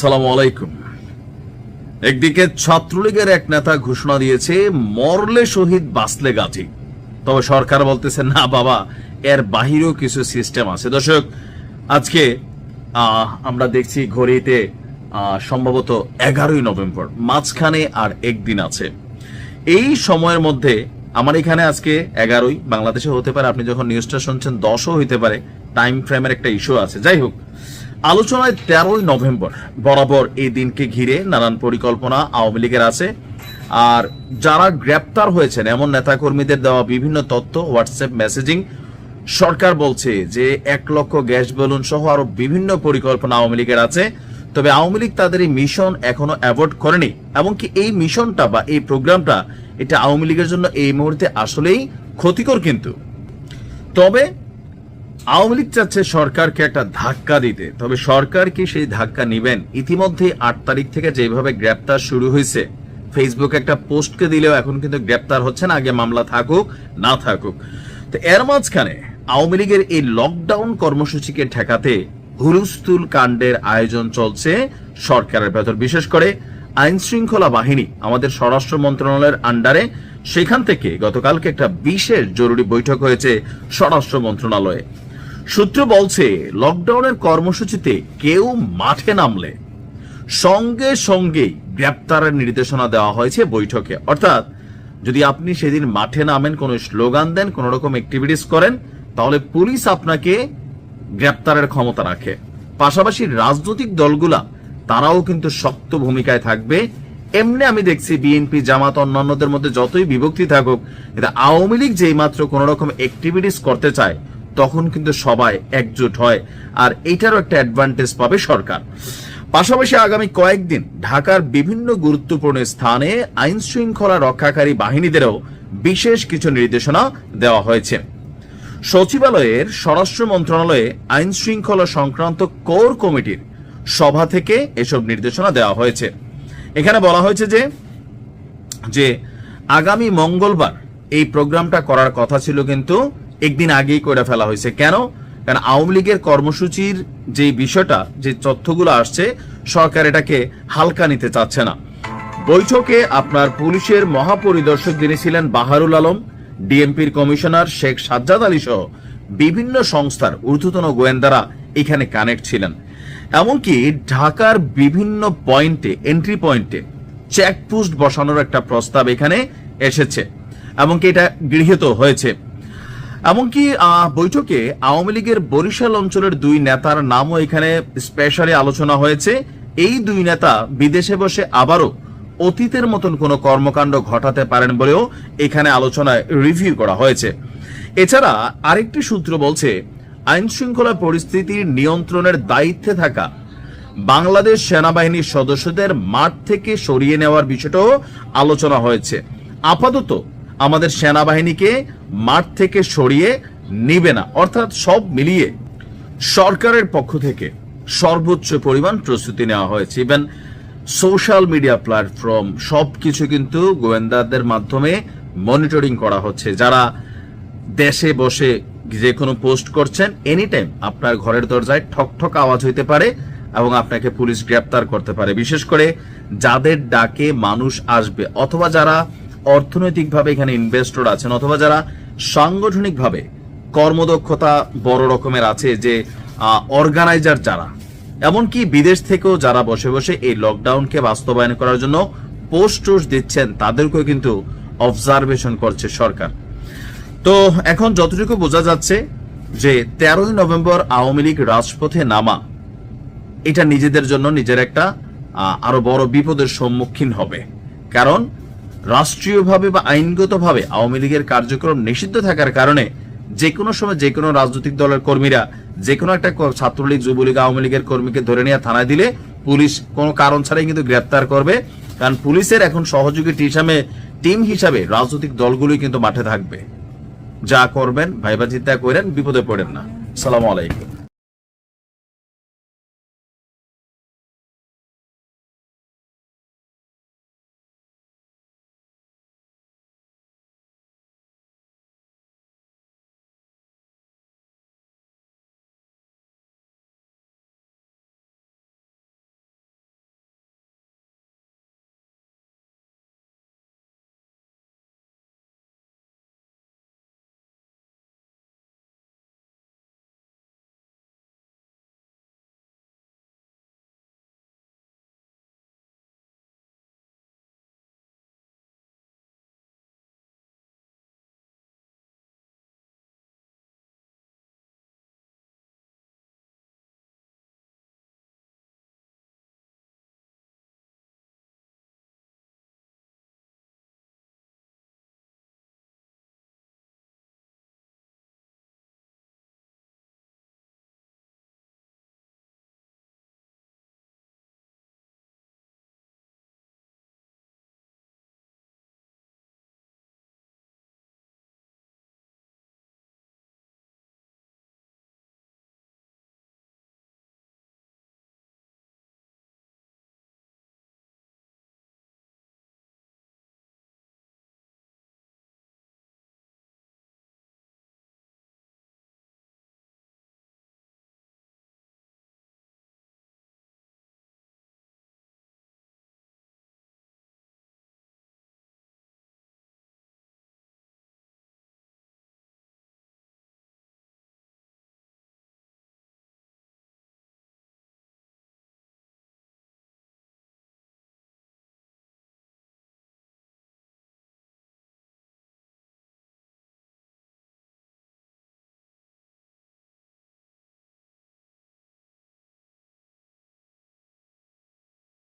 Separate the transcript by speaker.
Speaker 1: সালাম আলাইকুম। একদিকে ছাত্রলীগের এক নেতা ঘোষণা দিয়েছে, মরলে শহীদ, বাঁচলে গাঠি তবে সরকার বলতেছে, না বাবা, এর বাহিরেও কিছু সিস্টেম আছে। দর্শক, আজকে আমরা দেখছি ঘড়িতে সম্ভবত এগারোই নভেম্বর, মাঝখানে আর একদিন আছে। এই সময়ের মধ্যে, আমার এখানে আজকে এগারোই, বাংলাদেশে হতে পারে, আপনি যখন নিউজটা শুনছেন, দশও হইতে পারে টাইম ফ্রেমের একটা ইস্যু আছে। যাই হোক আলোচনায় তেরোই নভেম্বর বরাবর এই দিনকে ঘিরে নানান পরিকল্পনা আওয়ামী লীগের আছে। আর যারা গ্রেপ্তার হয়েছেন, এমন নেতাকর্মীদের দেওয়া বিভিন্ন তথ্য, হোয়াটসঅ্যাপ মেসেজিং, সরকার বলছে যে এক লক্ষ গ্যাস বেলুন সহ আরও বিভিন্ন পরিকল্পনা আওয়ামী লীগের আছে। তবে আওয়ামী লীগ তাদের এই মিশন এখনও অ্যাভয়েড করেনি, এমনকি এই মিশনটা বা এই প্রোগ্রামটা এটা আওয়ামী লীগের জন্য এই মুহূর্তে আসলেই ক্ষতিকর কিন্তু। তবে আওয়ামী লীগ চাচ্ছে সরকারকে একটা ধাক্কা দিতে। তবে সরকার কি সেই ধাক্কা নিবেন? ইতিমধ্যে আট তারিখ থেকে যেভাবে গ্রেপ্তার শুরু হয়েছে ফেসবুক একটা পোস্টকে দিলেও এখন কিন্তু গ্রেপ্তার হচ্ছে না, আগে মামলা থাকুক, না থাকুক। তো এর মাঝখানে আওয়ামী লীগের এই লকডাউন কর্মসূচিকে ঠেকাতে হুলুস্তুল কাণ্ডের আয়োজন চলছে সরকারের ভেতর। বিশেষ করে আইন শৃঙ্খলা বাহিনী, আমাদের স্বরাষ্ট্র মন্ত্রণালয়ের আন্ডারে সেখান থেকে গতকালকে একটা বিশেষ জরুরি বৈঠক হয়েছে স্বরাষ্ট্র মন্ত্রণালয়ে। সূত্র বলছে, লকডাউনের কর্মসূচিতে কেউ মাঠে নামলে সঙ্গে সঙ্গেই গ্রেপ্তারের নির্দেশনা দেওয়া হয়েছে বৈঠকে। অর্থাৎ, যদি আপনি সেদিন মাঠে নামেন, কোনো স্লোগান দেন, কোন রকম অ্যাক্টিভিটিস করেন, তাহলে পুলিশ আপনাকে গ্রেপ্তারের ক্ষমতা রাখে। পাশাপাশি রাজনৈতিক দলগুলা, তারাও কিন্তু শক্ত ভূমিকায় থাকবে এমনি আমি দেখছি বিএনপি জামাত, অন্যান্যদের মধ্যে যতই বিভক্তি থাকুক কিন্তু আওয়ামী লীগ যেই মাত্র কোন রকম অ্যাক্টিভিটিস করতে চায়, তখন কিন্তু সবাই একজোট হয়। আর এটারও একটা অ্যাডভান্টেজ পাবে সরকার। পাশাপাশি আগামী কয়েকদিন ঢাকার বিভিন্ন গুরুত্বপূর্ণ স্থানে আইন শৃঙ্খলা রক্ষাকারী বাহিনীদেরও বিশেষ কিছু নির্দেশনা দেওয়া হয়েছে। সচিবালয়ের স্বরাষ্ট্র মন্ত্রণালয়ে আইন শৃঙ্খলা সংক্রান্ত কোর কমিটির সভা থেকে এসব নির্দেশনা দেওয়া হয়েছে। এখানে বলা হয়েছে যে যে আগামী মঙ্গলবার এই প্রোগ্রামটা করার কথা ছিল কিন্তু একদিন আগেই করে ফেলা হয়েছে। কেন? কারণ আওয়ামী লীগের কর্মসূচির যে বিষয়টা, যে তথ্যগুলো আসছে, সরকার এটাকে হালকা নিতে চাচ্ছে না। বৈঠকে আপনার পুলিশের মহাপরিদর্শক যিনি ছিলেন বাহারুল আলম, ডিএমপির কমিশনার শেখ সাজ্জাদ আলী সহ বিভিন্ন সংস্থার ঊর্ধ্বতন গোয়েন্দারা এখানে কানেক্ট ছিলেন। এমনকি ঢাকার বিভিন্ন পয়েন্টে এন্ট্রি পয়েন্টে চেকপোস্ট বসানোর একটা প্রস্তাব এখানে এসেছে। এমনকি এটা গৃহীত হয়েছে। এমনকি বৈঠকে আওয়ামী লীগের বরিশাল অঞ্চলের দুই নেতার নামও এখানে স্পেশালি আলোচনা হয়েছে। এই দুই নেতা বিদেশে বসে আবারও অতীতের মতন কোনো কর্মকাণ্ড ঘটাতে পারেন বলেও এখানে আলোচনায় রিভিউ করা হয়েছে। এছাড়া আরেকটি সূত্র বলছে আইন শৃঙ্খলা পরিস্থিতির নিয়ন্ত্রণের দায়িত্বে থাকা বাংলাদেশ সেনাবাহিনীর সদস্যদের মাঠ থেকে সরিয়ে নেওয়ার বিষয়টাও আলোচনা হয়েছে। আপাতত আমাদের সেনাবাহিনীকে মাঠ থেকে সরিয়ে নিবে না, অর্থাৎ সব মিলিয়ে সরকারের পক্ষ থেকে সর্বোচ্চ পরিমাণ প্রস্তুতি নেওয়া হয়েছে। ইভেন সোশ্যাল মিডিয়া প্ল্যাটফর্ম সব কিছু কিন্তু গোয়েন্দাদের মাধ্যমে মনিটরিং করা হচ্ছে। যারা দেশে বসে যে কোনো পোস্ট করছেন এনি টাইম আপনার ঘরের দরজায় ঠক ঠক আওয়াজ হইতে পারে এবং আপনাকে পুলিশ গ্রেপ্তার করতে পারে। বিশেষ করে যাদের ডাকে মানুষ আসবে, অথবা যারা অর্থনৈতিকভাবে এখানে ইনভেস্টর আছেন, অথবা যারা সাংগঠনিকভাবে কর্মদক্ষতা বড় রকমের আছে যে অর্গানাইজার যারা। এমনকি বিদেশ থেকেও যারা বসে বসে এই লকডাউনকে বাস্তবায়ন করার জন্য পোস্ট টোস্ট দিচ্ছেন, তাদেরকেও কিন্তু অবজারভেশন করছে সরকার। তো এখন যতটুকু বোঝা যাচ্ছে যে তেরোই নভেম্বর আওয়ামী লীগ রাজপথে নামা, এটা নিজেদের জন্য নিজের একটা আরও বড় বিপদের সম্মুখীন হবে। কারণ রাষ্ট্রীয়ভাবে বা আইনগতভাবে আওয়ামী লীগের কার্যক্রম নিষিদ্ধ থাকার কারণে যে কোনো সময় যে কোনো রাজনৈতিক দলের কর্মীরা যে কোনো একটা ছাত্রলীগ, যুবলীগ, আওয়ামী লীগের কর্মীকে ধরে নিয়ে থানায় দিলে পুলিশ কোনো কারণ ছাড়াই কিন্তু গ্রেপ্তার করবে। কারণ পুলিশের এখন সহযোগী টিম হিসাবে রাজনৈতিক দলগুলোই কিন্তু মাঠে থাকবে। যা করবেন ভাইবা চিন্তা করেন বিপদে পড়েন না। সালাম আলাইকুম।